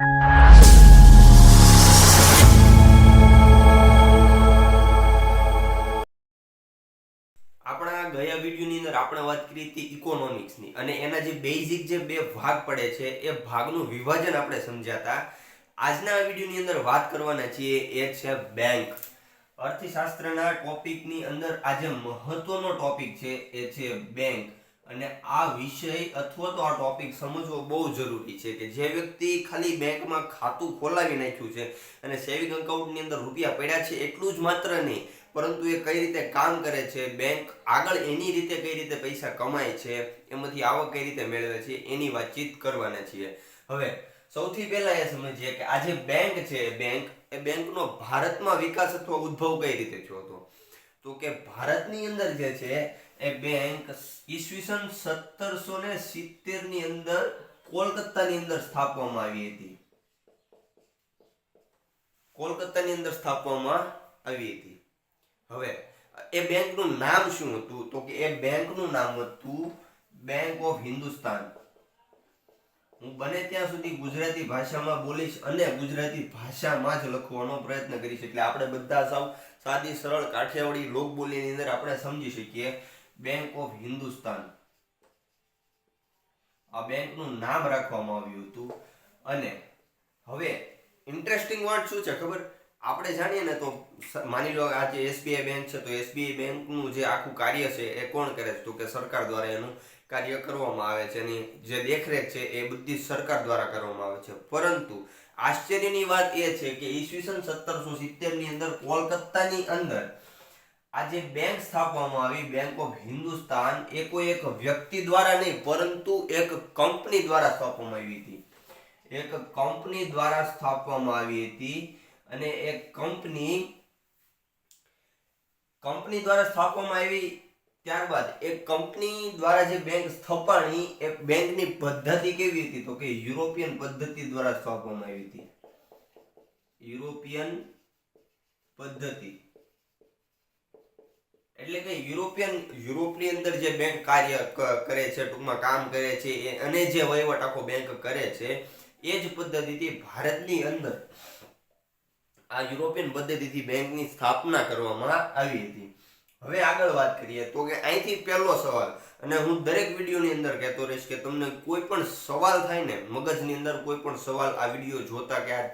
આપણા ગયા વિડીયોની અંદર આપણે વાત કરી હતી ઇકોનોમિક્સની અને એના જે બેઝિક જે બે ભાગ પડે છે, એ ભાગનું વિભાજન આપણે સમજ્યા હતા. આજના વિડીયોની અંદર વાત કરવાના છીએ એ છે બેંક અર્થશાસ્ત્રના ટોપિકની અંદર આજે મહત્વનો ટોપિક છે, એ છે બેંક અને આ વિષય અથવા તો આ ટોપિક સમજવો બહુ જરૂરી છે કે જે વ્યક્તિ ખાલી બેંકમાં ખાતું ખોલાવી નાખ્યું છે અને સેવિંગ અકાઉન્ટની અંદર રૂપિયા પડ્યા છે એટલું જ માત્ર નહીં, પરંતુ એ કઈ રીતે કામ કરે છે, બેંક આગળ એની રીતે કઈ રીતે પૈસા કમાય છે, એમાંથી આવક કઈ રીતે મેળવે છે, એની વાતચીત કરવાના છીએ. હવે સૌથી પહેલા એ સમજીએ કે આ જે બેંક છે બેંક, એ બેંકનો ભારતમાં વિકાસ અથવા ઉદ્ભવ કઈ રીતે થયો હતો? તો કે ભારતની અંદર જે છે એ બેંક ઈસવીસન સત્તરસો ને સિત્તેરની અંદર કોલકાતાની અંદર સ્થાપવામાં આવી હતી. કોલકાતાની અંદર સ્થાપવામાં આવી હતી. હવે, એ બેંકનું નામ શું હતું? તો કે એ બેંકનું નામ હતું બેંક ઓફ હિન્દુસ્તાન હું બને ત્યાં સુધી ગુજરાતી ભાષામાં બોલીશ અને ગુજરાતી ભાષામાં જ લખવાનો પ્રયત્ન કરીશ. એટલે આપણે બધા સાવ સાદી, સરળ, કાઠિયાવાડી લોક બોલીની અંદર આપણે સમજી શકીએ. બેંક ઓફ હિન્દુસ્તાન આ બેંકનું નામ રાખવામાં આવ્યું હતું. અને હવે ઇન્ટરેસ્ટિંગ વાત શું છે ખબર? આપણે જાણીએ ને તો માની લો આ જે એસબીઆઈ બેંક છે, તો એસબીઆઈ બેંકનું જે આખું કાર્ય છે, એ કોણ કરે છે? તો કે સરકાર દ્વારા એનું કાર્ય કરવામાં આવે છે એની જે દેખરેખ છે, એ બધી સરકાર દ્વારા કરવામાં આવે છે. પરંતુ આશ્ચર્યની વાત એ છે કે ઈસવીસન સત્તરસો સિત્તેરની અંદર કોલકાતાની અંદર આ જે બેંક સ્થાપવામાં આવી, બેંક ઓફ હિન્દુસ્તાન એ કોઈ એક વ્યક્તિ દ્વારા નહીં, પરંતુ એક કંપની દ્વારા સ્થાપવામાં આવી હતી. એક કંપની દ્વારા સ્થાપવામાં આવી હતી અને એક કંપની કંપની દ્વારા સ્થાપવામાં આવી ત્યારબાદ એ કંપની દ્વારા જે બેંક સ્થપાણી એ બેંકની પદ્ધતિ કેવી હતી તો કે યુરોપિયન પદ્ધતિ દ્વારા સ્થાપવામાં આવી હતી. યુરોપિયન પદ્ધતિ. એટલે કે યુરોપિયન, યુરોપની અંદર જે બેંક કાર્ય કરે છે, ટૂંકમાં કામ કરે છે અને જે વહીવટ આખો બેંક કરે છે, એ જ પદ્ધતિથી ભારતની અંદર આ યુરોપિયન પદ્ધતિથી બેંકની સ્થાપના કરવામાં આવી હતી. હવે આગળ વાત કરીએ તો કે અહીંથી પહેલો સવાલ, અને હું દરેક વિડીયોની અંદર કહેતો રહીશ કે તમને કોઈ પણ સવાલ થાય ને મગજની અંદર કોઈ પણ સવાલ આ વીડિયો જોતા કે આ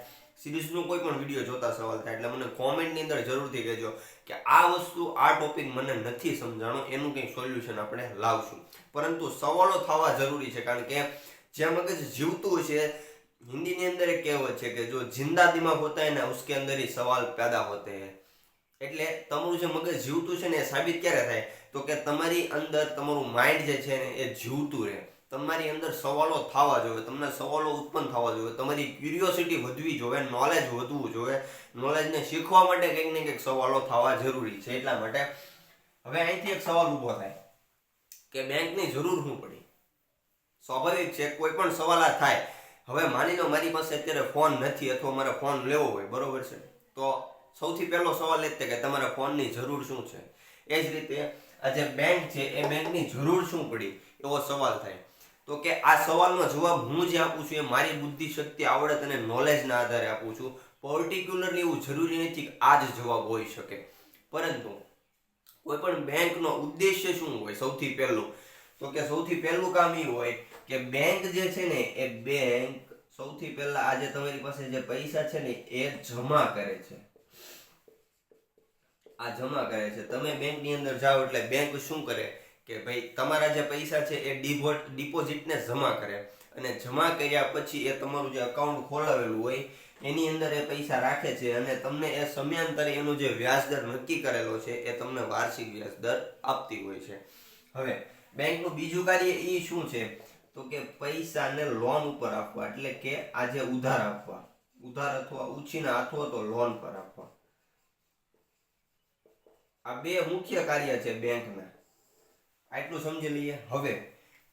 સિરીઝનો કોઈ પણ વીડિયો જોતા સવાલ થાય એટલે મને કોમેન્ટની અંદર જરૂરથી કહેજો કે આ વસ્તુ, આ ટોપિક મને નથી સમજાણો, એનું કંઈક સોલ્યુશન આપણે લાવશું. પરંતુ સવાલો થવા જરૂરી છે કારણ કે જે મગજ જીવતું છે, હિન્દીની અંદર એક કહેવત છે કે જો જિંદા દિમાગ હોતા હોય ને ઉસકે અંદર એ સવાલ પેદા હોતે હે. એટલે તમારું જે મગજ જીવતું છે ને એ સાબિત ક્યારે થાય? તો કે તમારી અંદર તમારું માઇન્ડ જે છે ને એ જીવતું રહે. તમારી અંદર સવાલો થવા જોઈએ, તમને સવાલો ઉત્પન્ન થવા જોઈએ, તમારી ક્યુરિયોસિટી વધવી જોઈએ નોલેજ વધવું જોઈએ. નોલેજને શીખવા માટે કંઈક ને કંઈક સવાલો થવા જરૂરી છે, એટલા માટે હવે અહીંથી એક સવાલ ઊભો થાય કે બેંકની જરૂર શું પડી? સ્વાભાવિક છે, કોઈ પણ સવાલ આ થાય. હવે માની લો મારી પાસે અત્યારે ફોન નથી અથવા મારે ફોન લેવો હોય, બરોબર છે? તો સૌથી પહેલો સવાલ એ જ કે તમારે ફોનની જરૂર શું છે? એ જ રીતે આ જે બેંક છે, એ બેંકની જરૂર શું પડી? એવો સવાલ થાય. તો કે આ સવાલનો જવાબ હું જે આપું છું, એ મારી બુદ્ધિ શક્તિ, આવડત અને નોલેજના આધારે આપું છું. પર્ટિક્યુલરલી એવું જરૂરી નથી કે આ જ જવાબ હોઈ શકે. પરંતુ કોઈ પણ બેંકનો ઉદ્દેશ્ય શું હોય? સૌથી પહેલું, તો કે સૌથી પહેલું કામ એ હોય કે બેંક જે છે ને, એ બેંક સૌથી પહેલા આજે તમારી પાસે જે પૈસા છે ને, એ જમા કરે છે. આ જમા કરે છે. તમે બેંકની અંદર જાઓ એટલે બેંક શું કરે? કે ભાઈ તમારા જે પૈસા છે એ ડિપોઝિટ ડિપોઝિટને જમા કરે અને જમા કર્યા પછી એ તમારું જે અકાઉન્ટ ખોલાવેલું હોય, એની અંદર એ પૈસા રાખે છે અને તમને એ સમયાંતરે એનો જે વ્યાજદર નક્કી કરેલો છે એ તમને વાર્ષિક વ્યાજદર આપતી હોય છે. હવે, બેંકનું બીજું કાર્ય એ શું છે? તો કે પૈસાને લોન ઉપર આપવા, એટલે કે આજે ઉધાર આપવા. ઉધાર અથવા ઉછીના અથવા તો લોન પર આપવા. આ બે મુખ્ય કાર્ય છે બેંકના. આટલું સમજી લઈએ. હવે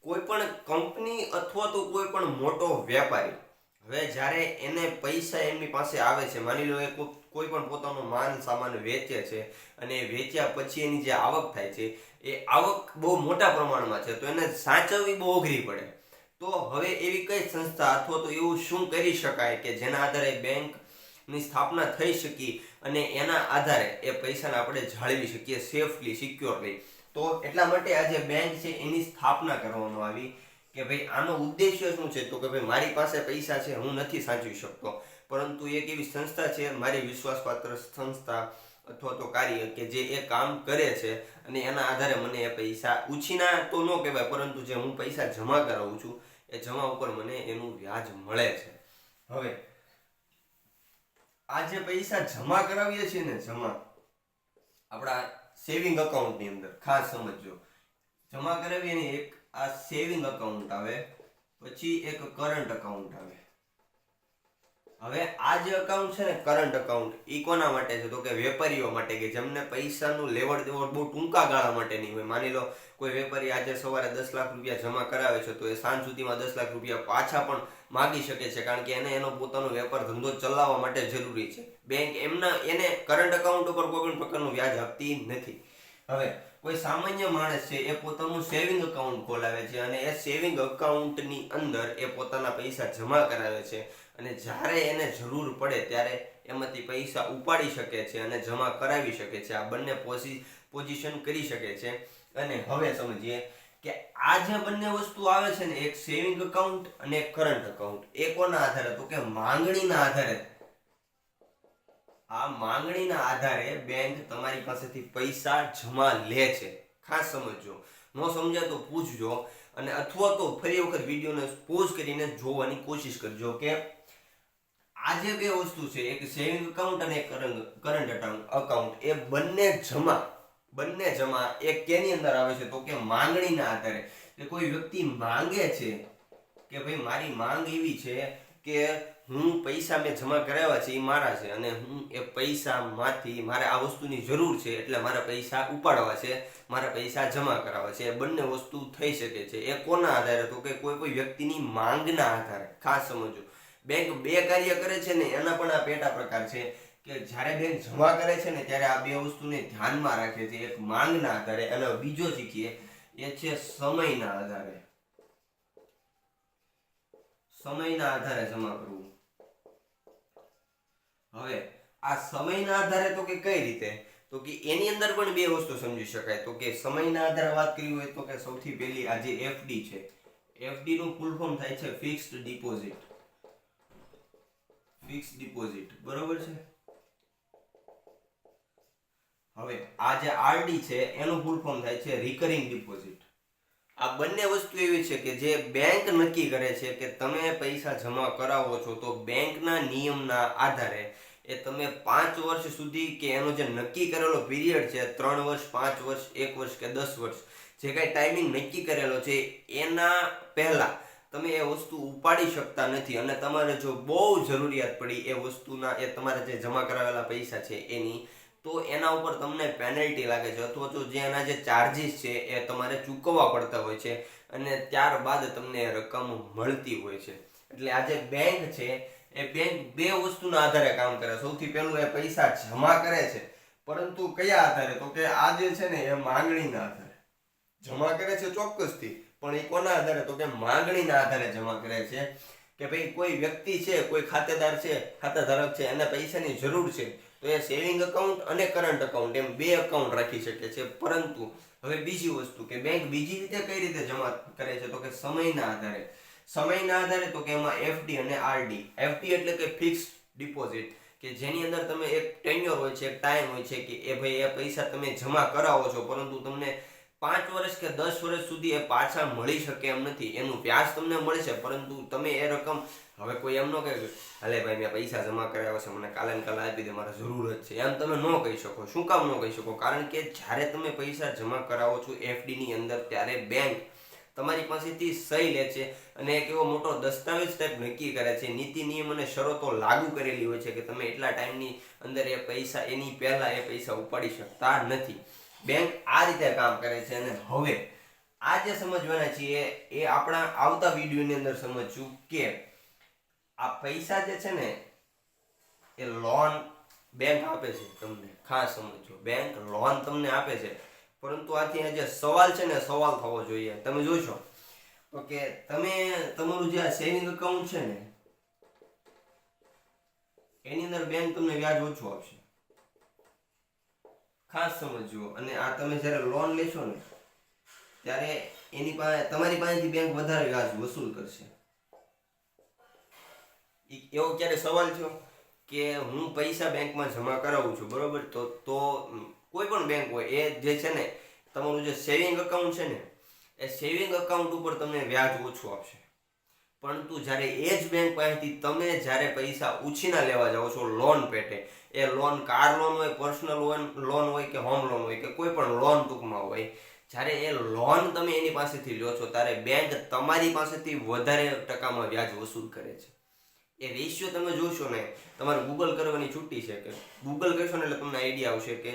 કોઈ પણ કંપની અથવા તો કોઈ પણ મોટો વેપારી, હવે જ્યારે એને પૈસા એમની પાસે આવે છે, માની લો એ કોઈ પણ પોતાનો માન સામાન વેચે છે અને વેચ્યા પછી એની જે આવક થાય છે, એ આવક બહુ મોટા પ્રમાણમાં છે, તો એને સાચવવી બહુ અઘરી પડે. તો હવે એવી કઈ સંસ્થા અથવા તો એવું શું કરી શકાય કે જેના આધારે બેંકની સ્થાપના થઈ શકી અને એના આધારે એ પૈસાને આપણે જાળવી શકીએ સેફલી સિક્યોરલી તો એટલા માટે આ જે બેંક છે એની સ્થાપના કરવામાં આવી કે ભાઈ આનો ઉદ્દેશ્ય શું છે? તો કે ભાઈ મારી પાસે પૈસા છે, હું નથી સાચવી શકતો. પરંતુ એક એવી સંસ્થા છે, મારી વિશ્વાસપાત્ર સંસ્થા અથવા તો કાર્ય કે જે એ કામ કરે છે અને એના આધારે મને એ પૈસા ઉછીના તો ન કહેવાય, પરંતુ જે હું પૈસા જમા કરાવું છું, એ જમા ઉપર મને એનું વ્યાજ મળે છે. હવે, આ જે પૈસા જમા કરાવીએ છીએ ને, જમા, આપણા સેવિંગ અકાઉન્ટની અંદર, ખાસ સમજજો. જમા કરાવીએ ને એક આ સેવિંગ અકાઉન્ટ આવે, પછી એક કરંટ અકાઉન્ટ આવે. હવે આ જે અકાઉન્ટ છે ને કરંટ અકાઉન્ટ ઈ કોના માટે છે? તો કે વેપારીઓ માટે, કે જેમને પૈસાનું લેવડ દેવડ બહુ ટૂંકા ગાળા માટે નહીં હોય. માની લો, કોઈ વેપારી આજે સવારે દસ લાખ રૂપિયા જમા કરાવે છે, તો એ સાંજ સુધીમાં દસ લાખ રૂપિયા પાછા પણ માગી શકે છે, કારણ કે એને એનો પોતાનો વેપાર ધંધો ચલાવવા માટે જરૂરી છે. બેંક એમના, એને કરંટ અકાઉન્ટ ઉપર કોઈ પણ પ્રકારનું વ્યાજ આપતી નથી. હવે, કોઈ સામાન્ય માણસ છે, એ પોતાનું સેવિંગ અકાઉન્ટ ખોલાવે છે અને એ સેવિંગ અકાઉન્ટની અંદર એ પોતાના પૈસા જમા કરાવે છે. અને જ્યારે એને જરૂર પડે ત્યારે એમાંથી પૈસા ઉપાડી શકે છે અને જમા કરાવી શકે છે. આ બંને પોઝિ પોઝિશન કરી શકે છે. અને હવે સમજીએ કે આ જે બંને વસ્તુ આવે છે ને, એક સેવિંગ અકાઉન્ટ અને એક કરંટ અકાઉન્ટ એ કોના આધારે? તો કે માંગણીના આધારે. આ માંગણીના આધારે બેંક તમારી પાસેથી પૈસા જમા લે છે. ખાસ સમજજો. ન સમજાય તો પૂછજો અને અથવા તો ફરી વખત વિડીયોને પોઝ કરીને જોવાની કોશિશ કરજો કે આ જે બે વસ્તુ છે, એક સેવિંગ અકાઉન્ટ અને એક કરંટ અકાઉન્ટ એ બંને જમા બંને જમા. એ કેની અંદર આવે છે તો કે માંગણીના આધારે. કે કોઈ વ્યક્તિ માંગે છે કે ભાઈ મારી માંગ એવી છે કે હું પૈસા મેં જમા કરાવ્યા છે એ મારા છે અને હું એ પૈસામાંથી મારે આ વસ્તુની જરૂર છે એટલે મારે પૈસા ઉપાડવા છે, મારે પૈસા જમા કરાવવા છે. એ બંને વસ્તુ થઈ શકે છે. એ કોના આધારે તો કે કોઈ કોઈ વ્યક્તિની માંગના આધારે. ખાસ સમજો બેંક બે કાર્ય કરે છે ને એના પણ આ પેટા પ્રકાર છે કે જ્યારે બેંક જમા કરે છે ને ત્યારે આ બે વસ્તુને ધ્યાનમાં રાખે છે. એક માંગના આધારે અને બીજો શીખીએ એ છે સમયના આધારે. સમયના આધારે જમા કરવું. હવે આ સમયના આધારે તો કે કઈ રીતે? તો કે એની અંદર પણ બે વસ્તુ સમજી શકાય. તો કે સમયના આધારે વાત કરી હોય તો કે સૌથી પહેલી આ જે એફડી છે. એફડી નું ફૂલ ફોર્મ થાય છે ફિક્સ્ડ ડિપોઝિટ ફિક્સ ડિપોઝિટ બરોબર છે? હવે આ જે આરડી છે, એનું ફૂલ ફોર્મ થાય છે રિકરિંગ ડિપોઝિટ આ બંને વસ્તુ એવી છે કે જે બેંક નક્કી કરે છે કે તમે પૈસા જમા કરાવો છો, તો બેંકના નિયમના આધારે એ તમે પાંચ વર્ષ સુધી કે એનો જે નક્કી કરેલો પીરિયડ છે, ત્રણ વર્ષ, પાંચ વર્ષ, એક વર્ષ કે દસ વર્ષ, જે કાંઈ ટાઈમિંગ નક્કી કરેલો છે, એના પહેલા તમે એ વસ્તુ ઉપાડી શકતા નથી અને તમારે જો બહુ જરૂરિયાત પડી એ વસ્તુના, એ તમારે જે જમા કરાવેલા પૈસા છે એની, તો એના ઉપર તમને પેનલ્ટી લાગે છે અથવા તો જે એના જે ચાર્જિસ છે એ તમારે ચૂકવવા પડતા હોય છે અને ત્યારબાદ તમને એ રકમ મળતી હોય છે. એટલે આ જે બેંક છે, એ બેંક બે વસ્તુના આધારે કામ કરે. સૌથી પહેલું એ પૈસા જમા કરે છે. પરંતુ કયા આધારે? તો કે આ જે છે ને, એ માંગણીના આધારે. જમા કરે છે ચોક્કસથી. પણ એ કોના આધારે? તો કે માંગણીના આધારે જમા કરે છે કે ભાઈ કોઈ વ્યક્તિ છે, કોઈ ખાતેદાર છે, ખાતાધારક છે, એને પૈસાની જરૂર છે, તો એ સેવિંગ અકાઉન્ટ અને કરંટ અકાઉન્ટ એમ બે અકાઉન્ટ રાખી શકે છે. પરંતુ હવે બીજી વસ્તુ કે બેંક બીજી રીતે કઈ રીતે જમા કરે છે? તો કે સમયના આધારે. સમયના આધારે તો કે એમાં એફડી અને આરડી એફડી એટલે કે ફિક્સ ડિપોઝિટ કે જેની અંદર તમે એક ટેન્યોર હોય છે, એક ટાઈમ હોય છે કે એ ભાઈ એ પૈસા તમે જમા કરાવો છો, પરંતુ તમને પાંચ વર્ષ કે દસ વર્ષ સુધી એ પાછા મળી શકે એમ નથી. એનું વ્યાજ તમને મળશે પરંતુ તમે એ રકમ હવે કોઈ એમ ન કહે હાલે ભાઈ, મેં પૈસા જમા કરાવ્યા છે મને કાલે કાલે આપી દે, મારે જરૂર જ છે. એમ તમે ન કહી શકો. શું કામ ન કહી શકો? કારણ કે જ્યારે તમે પૈસા જમા કરાવો છો એફડીની અંદર, ત્યારે બેંક તમારી પાસેથી સહી લે છે અને એક એવો મોટો દસ્તાવેજ ટાઈપ નક્કી કરે છે. નીતિ, નિયમ અને શરતો લાગુ કરેલી હોય છે કે તમે એટલા ટાઈમની અંદર એ પૈસા, એની પહેલા એ પૈસા ઉપાડી શકતા નથી. બેંક આ રીતે કામ કરે છે અને હવે આ જે સમજવાના છીએ એ આપણા આવતા વિડીયોની અંદર સમજશું કે આ પૈસા જે છે ને એ લોન બેંક આપે છે તમને, ખાસ સમજો. બેંક લોન તમને આપે છે. પરંતુ આથી જે સવાલ છે ને સવાલ થવો જોઈએ. તમે જોશો. તો કે તમે, તમારું જે સેવિંગ અકાઉન્ટ છે ને, એની અંદર બેંક તમને વ્યાજ ઓછું આપશે. ખાસ સમજજો. અને આ તમે જ્યારે લોન લેશો ને, ત્યારે એની પાસે, તમારી પાસેથી બેંક વધારે વ્યાજ વસૂલ કરશે. એવો ક્યારે સવાલ થયો કે હું પૈસા બેંકમાં જમા કરાવું છું, બરોબર? તો તો કોઈ પણ બેંક હોય, એ જે છે ને, તમારું જે સેવિંગ અકાઉન્ટ છે ને, એ સેવિંગ અકાઉન્ટ ઉપર તમને વ્યાજ ઓછું આપશે. પરંતુ જ્યારે એ જ બેંક પાસેથી તમે જ્યારે પૈસા ઉછીના લેવા જાઓ છો લોન પેટે એ લોન કાર લોન હોય પર્સનલ લોન હોય કે હોમ લોન હોય કે કોઈ પણ લોન ટૂંકમાં હોય, જ્યારે એ લોન તમે એની પાસેથી લ્યો છો, ત્યારે બેંક તમારી પાસેથી વધારે ટકામાં વ્યાજ વસૂલ કરે છે. એ રેશિયો તમે જોશો ને, તમારે ગૂગલ કરવાની છૂટી છે કે ગૂગલ કરશો ને એટલે તમને આઈડિયા આવશે કે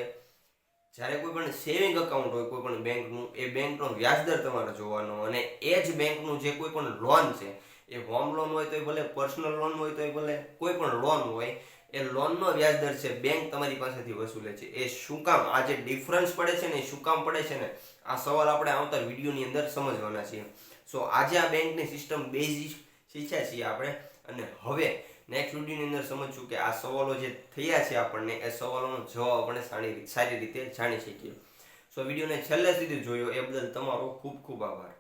જ્યારે કોઈ પણ સેવિંગ અકાઉન્ટ હોય, કોઈ પણ બેંકનું એ બેંકનો વ્યાજદર તમારે જોવાનો અને એ જ બેંકનું જે કોઈ પણ લોન છે એ હોમ લોન હોય તોય ભલે પર્સનલ લોન હોય તોય ભલે, કોઈ પણ લોન હોય, એ લોનનો વ્યાજદર છે બેંક તમારી પાસેથી વસૂલે છે. એ શું કામ? આ જે ડિફરન્સ પડે છે ને, એ શું કામ પડે છે ને? આ સવાલ આપણે આવતા વિડીયોની અંદર સમજવાના છીએ. સો આજે આ બેંકની સિસ્ટમ બેઝિક શીખ્યા છીએ આપણે. અને હવે નેક્સ્ટ વિડીયોની અંદર સમજશું કે આ સવાલો જે થયા છે આપણને, એ સવાલોનો જવાબ આપણે સારી સારી રીતે જાણી શકીએ. સો વિડીયોને છેલ્લે સુધી જોયો. એ બદલ તમારો ખૂબ ખૂબ આભાર.